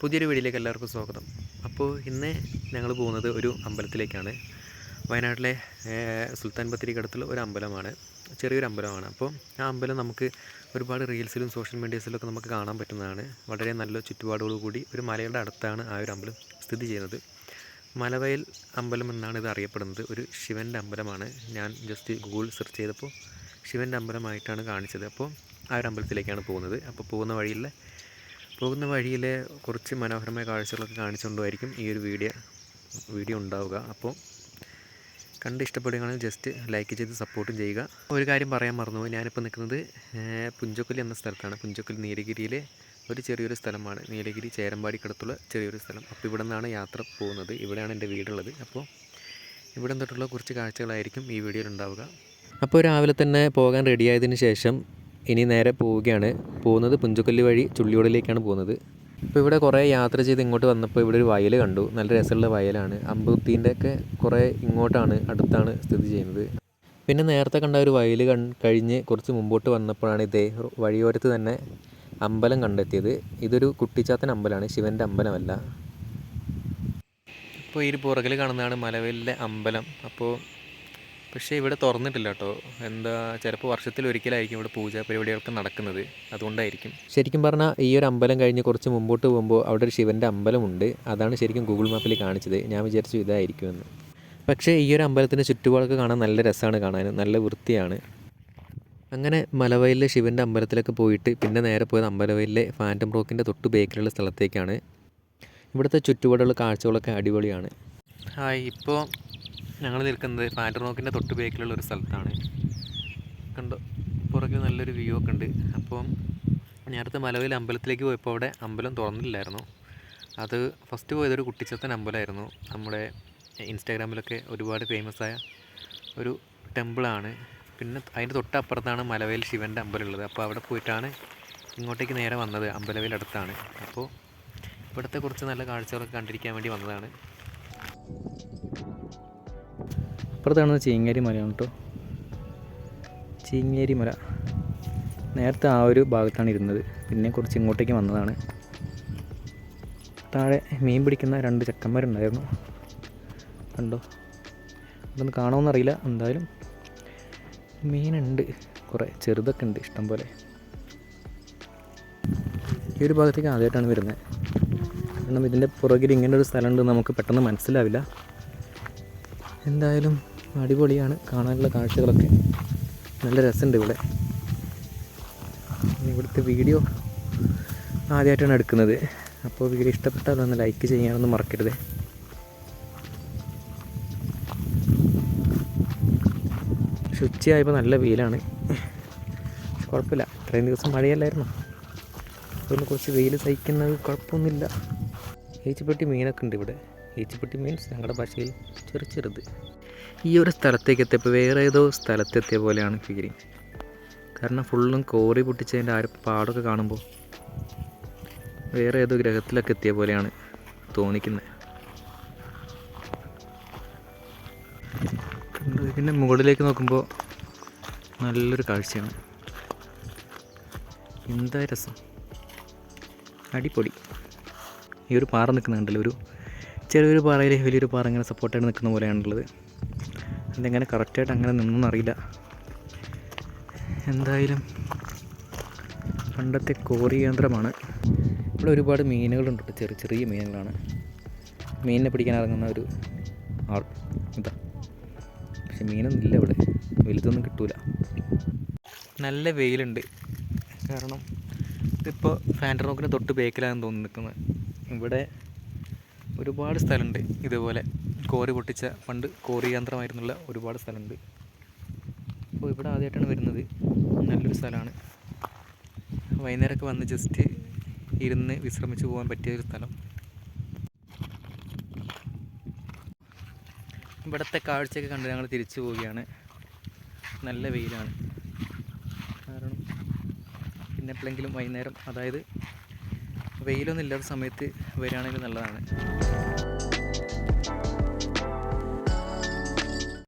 പുതിയൊരു വീഡിയോയിലേക്ക് എല്ലാവർക്കും സ്വാഗതം. അപ്പോൾ ഇന്ന് ഞങ്ങൾ പോകുന്നത് ഒരു അമ്പലത്തിലേക്കാണ്. വയനാട്ടിലെ സുൽത്താൻ ബത്തേരിക്ക് അടുത്തുള്ള ഒരു അമ്പലമാണ്. ചെറിയൊരു അമ്പലമാണ്. അപ്പോൾ ആ അമ്പലം നമുക്ക് ഒരുപാട് റീൽസിലും സോഷ്യൽ മീഡിയസിലൊക്കെ നമുക്ക് കാണാൻ പറ്റുന്നതാണ്. വളരെ നല്ല ചുറ്റുപാടുകൾ കൂടി ഒരു മലയുടെ അടുത്താണ് ആ ഒരു അമ്പലം സ്ഥിതി ചെയ്യുന്നത്. മലവയൽ അമ്പലം എന്നാണ് ഇത് അറിയപ്പെടുന്നത്. ഒരു ശിവന്റെ അമ്പലമാണ്. ഞാൻ ജസ്റ്റ് ഗൂഗിൾ സെർച്ച് ചെയ്തപ്പോൾ ശിവന്റെ അമ്പലമായിട്ടാണ് കാണിച്ചത്. അപ്പോൾ ആ ഒരു അമ്പലത്തിലേക്കാണ് പോകുന്നത്. അപ്പോൾ പോകുന്ന വഴിയിൽ പോകുന്ന വഴിയിലെ കുറച്ച് മനോഹരമായ കാഴ്ചകളൊക്കെ കാണിച്ചുകൊണ്ടായിരിക്കും ഈ ഒരു വീഡിയോ വീഡിയോ ഉണ്ടാവുക. അപ്പോൾ കണ്ട് ഇഷ്ടപ്പെടുകയാണെങ്കിൽ ജസ്റ്റ് ലൈക്ക് ചെയ്ത് സപ്പോർട്ടും ചെയ്യുക. ഒരു കാര്യം പറയാൻ മറന്നുപോയി ഞാനിപ്പോൾ നിൽക്കുന്നത് പുഞ്ചക്കൊല്ലി എന്ന സ്ഥലത്താണ്. പുഞ്ചക്കൊല്ലി നീലഗിരിയിലെ ഒരു ചെറിയൊരു സ്ഥലമാണ്. നീലഗിരി ചേരമ്പാടിക്കടുത്തുള്ള ചെറിയൊരു സ്ഥലം. അപ്പോൾ ഇവിടെ നിന്നാണ് യാത്ര പോകുന്നത്. ഇവിടെയാണ് എന്റെ വീടുള്ളത്. അപ്പോൾ ഇവിടെ തൊട്ടുള്ള കുറച്ച് കാഴ്ചകളായിരിക്കും ഈ വീഡിയോയിൽ ഉണ്ടാവുക. അപ്പോൾ രാവിലെ തന്നെ പോകാൻ റെഡിയായതിനു ശേഷം ഇനി നേരെ പോവുകയാണ്. പോകുന്നത് പുഞ്ചക്കല്ല് വഴി ചുള്ളിയോടിലേക്കാണ് പോകുന്നത്. ഇപ്പോൾ ഇവിടെ കുറേ യാത്ര ചെയ്ത് ഇങ്ങോട്ട് വന്നപ്പോൾ ഇവിടെ ഒരു വയൽ കണ്ടു. നല്ല രസമുള്ള വയലാണ്. അമ്പുത്തീന്റെ ഒക്കെ കുറേ ഇങ്ങോട്ടാണ് അടുത്താണ് സ്ഥിതി ചെയ്യുന്നത്. പിന്നെ നേരത്തെ കണ്ട ഒരു വയൽ കഴിഞ്ഞ് കുറച്ച് മുമ്പോട്ട് വന്നപ്പോഴാണ് ഇതേ വഴിയോരത്ത് തന്നെ അമ്പലം കണ്ടെത്തിയത്. ഇതൊരു കുട്ടിച്ചാത്തൻ അമ്പലമാണ്. ശിവന്റെ അമ്പലമല്ല. ഇപ്പോൾ ഈ പുറകിൽ കാണുന്നതാണ് മലവെല്ലിലെ അമ്പലം. അപ്പോൾ പക്ഷേ ഇവിടെ തുറന്നിട്ടില്ല കേട്ടോ. എന്താ ചിലപ്പോൾ വർഷത്തിൽ ഒരിക്കലായിരിക്കും ഇവിടെ പൂജാ പരിപാടികളൊക്കെ നടക്കുന്നത്. അതുകൊണ്ടായിരിക്കും. ശരിക്കും പറഞ്ഞാൽ ഈ ഒരു അമ്പലം കഴിഞ്ഞ് കുറച്ച് മുമ്പോട്ട് പോകുമ്പോൾ അവിടെ ഒരു ശിവന്റെ അമ്പലമുണ്ട്. അതാണ് ശരിക്കും ഗൂഗിൾ മാപ്പിൽ കാണിച്ചത്. ഞാൻ വിചാരിച്ചു ഇതായിരിക്കുമെന്ന്. പക്ഷേ ഈ ഒരു അമ്പലത്തിന്റെ ചുറ്റുപാടൊക്കെ കാണാൻ നല്ല രസമാണ് കാണാൻ. നല്ല വൃത്തിയാണ്. അങ്ങനെ മലവയലിലെ ശിവന്റെ അമ്പലത്തിലൊക്കെ പോയിട്ട് പിന്നെ നേരെ പോയത് അമ്പലവയലിലെ ഫാന്റം റോക്കിന്റെ തൊട്ട് ബേക്കിലുള്ള സ്ഥലത്തേക്കാണ്. ഇവിടുത്തെ ചുറ്റുപാടുള്ള കാഴ്ചകളൊക്കെ അടിപൊളിയാണ്. ഹായ് ഇപ്പോൾ ഞങ്ങൾ നിൽക്കുന്നത് ഫാന്റം റോക്കിന്റെ തൊട്ട് ബേക്കിലുള്ള ഒരു സ്ഥലത്താണ്. കണ്ടോ? പുറകിൽ നല്ലൊരു വ്യൂ ഒക്കെ ഉണ്ട്. അപ്പം നേരത്തെ മലവിൽ അമ്പലത്തിലേക്ക് പോയപ്പോൾ അവിടെ അമ്പലം തുറന്നില്ലായിരുന്നു. അത് ഫസ്റ്റ് പോയതൊരു കുട്ടിച്ചത്തൻ അമ്പലമായിരുന്നു. നമ്മുടെ ഇൻസ്റ്റാഗ്രാമിലൊക്കെ ഒരുപാട് ഫേമസ് ആയ ഒരു ടെമ്പിളാണ് പിന്നെ അതിന്റെ തൊട്ടപ്പുറത്താണ് മലവേൽ ശിവന്റെ അമ്പലം ഉള്ളത്. അപ്പോൾ അവിടെ പോയിട്ടാണ് ഇങ്ങോട്ടേക്ക് നേരെ വന്നത് അമ്പലവേൽ അടുത്താണ്. അപ്പോൾ ഇവിടുത്തെ കുറച്ച് നല്ല കാഴ്ചകളൊക്കെ കണ്ടിരിക്കാൻ വേണ്ടി വന്നതാണ്. അപ്പുറത്താണ് ചീങ്ങേരി മലയാണ് കേട്ടോ ചീങ്ങേരി മല. നേരത്തെ ആ ഒരു ഭാഗത്താണ് ഇരുന്നത്. പിന്നെ കുറച്ച് ഇങ്ങോട്ടേക്ക് വന്നതാണ്. താഴെ മീൻ പിടിക്കുന്ന രണ്ട് ചെക്കന്മാരുണ്ടായിരുന്നു. കണ്ടോ? അതൊന്ന് കാണുമെന്നറിയില്ല എന്തായാലും മീനുണ്ട്. കുറേ ചെറുതൊക്കെ ഉണ്ട് ഇഷ്ടം പോലെ. ഈ ഒരു ഭാഗത്തേക്ക് ആദ്യമായിട്ടാണ് വരുന്നത്. കാരണം ഇതിന്റെ പുറകിൽ ഇങ്ങനെ ഒരു സ്ഥലമുണ്ട് നമുക്ക് പെട്ടെന്ന് മനസ്സിലാവില്ല. എന്തായാലും അടിപൊളിയാണ്. കാണാനുള്ള കാഴ്ചകളൊക്കെ നല്ല രസമുണ്ട് ഇവിടെ. ഇവിടുത്തെ വീഡിയോ ആദ്യമായിട്ടാണ് എടുക്കുന്നത്. അപ്പോൾ വീഡിയോ ഇഷ്ടപ്പെട്ടാൽ ഒന്ന് ലൈക്ക് ചെയ്യാനൊന്നും മറക്കരുത്. ഉച്ചയായപ്പോൾ നല്ല വെയിലാണ്. കുഴപ്പമില്ല. ഇത്രയും ദിവസം മഴയല്ലായിരുന്നു? അതുകൊണ്ട് കുറച്ച് വെയിൽ സഹിക്കുന്നത് കുഴപ്പമൊന്നുമില്ല. ഏച്ചിപ്പെട്ടി മീനൊക്കെ ഉണ്ട് ഇവിടെ. ഏച്ചിപ്പെട്ടി മീൻസ് ഞങ്ങളുടെ ഭാഷയിൽ ചെറു ചെറുത്. ഈ ഒരു സ്ഥലത്തേക്ക് എത്തിയപ്പോൾ വേറെ ഏതോ സ്ഥലത്തെത്തിയ പോലെയാണ് ഫീലിങ് കാരണം ഫുള്ളും കോറി പൊട്ടിച്ചതിന്റെ ആ പാടൊക്കെ കാണുമ്പോൾ വേറെ ഏതോ ഗ്രഹത്തിലൊക്കെ എത്തിയ പോലെയാണ് തോന്നിക്കുന്നത് പിന്നെ മുകളിലേക്ക് നോക്കുമ്പോൾ നല്ലൊരു കാഴ്ചയാണ്. എന്താ രസം? അടിപൊളി. ഈ ഒരു പാറ നിൽക്കുന്നുണ്ടല്ലോ ഒരു ചെറിയൊരു പാറയിൽ വലിയൊരു പാറ ഇങ്ങനെ സപ്പോർട്ടായിട്ട് നിൽക്കുന്ന പോലെയാണുള്ളത്. അതെങ്ങനെ കറക്റ്റായിട്ട് അങ്ങനെ നിന്നൊന്നും അറിയില്ല. എന്തായാലും പണ്ടത്തെ കോറി കേന്ദ്രമാണ് ഇവിടെ ഒരുപാട് മീനുകളുണ്ട്. ചെറിയ ചെറിയ മീനുകളാണ്. മീനിനെ പിടിക്കാൻ ഇറങ്ങുന്ന ഒരു ആൾ. ഇതാ. പക്ഷെ മീനൊന്നും ഇല്ല ഇവിടെ. വലുതൊന്നും കിട്ടൂല. നല്ല വെയിലുണ്ട്. കാരണം ഇതിപ്പോൾ ഫാന്റർ റോക്കിന് തൊട്ട് ബേക്കിലാണെന്ന് തോന്നുന്നു നിൽക്കുന്നത്. ഇവിടെ ഒരുപാട് സ്ഥലമുണ്ട്. ഇതുപോലെ കോറി പൊട്ടിച്ച പണ്ട് കോറി യന്ത്രമായിരുന്നുള്ള ഒരുപാട് സ്ഥലമുണ്ട്. അപ്പോൾ ഇവിടെ ആദ്യമായിട്ടാണ് വരുന്നത്. നല്ലൊരു സ്ഥലമാണ്. വൈകുന്നേരമൊക്കെ വന്ന് ജസ്റ്റ് ഇരുന്ന് വിശ്രമിച്ച് പോകാൻ പറ്റിയ ഒരു സ്ഥലം. ഇവിടുത്തെ കാഴ്ചയൊക്കെ കണ്ട് ഞങ്ങൾ തിരിച്ചു പോവുകയാണ്. നല്ല വെയിലാണ്. കാരണം പിന്നെ എപ്പോഴെങ്കിലും വൈകുന്നേരം അതായത് വെയിലൊന്നും ഇല്ലാത്ത സമയത്ത് വരികയാണെങ്കിൽ നല്ലതാണ്.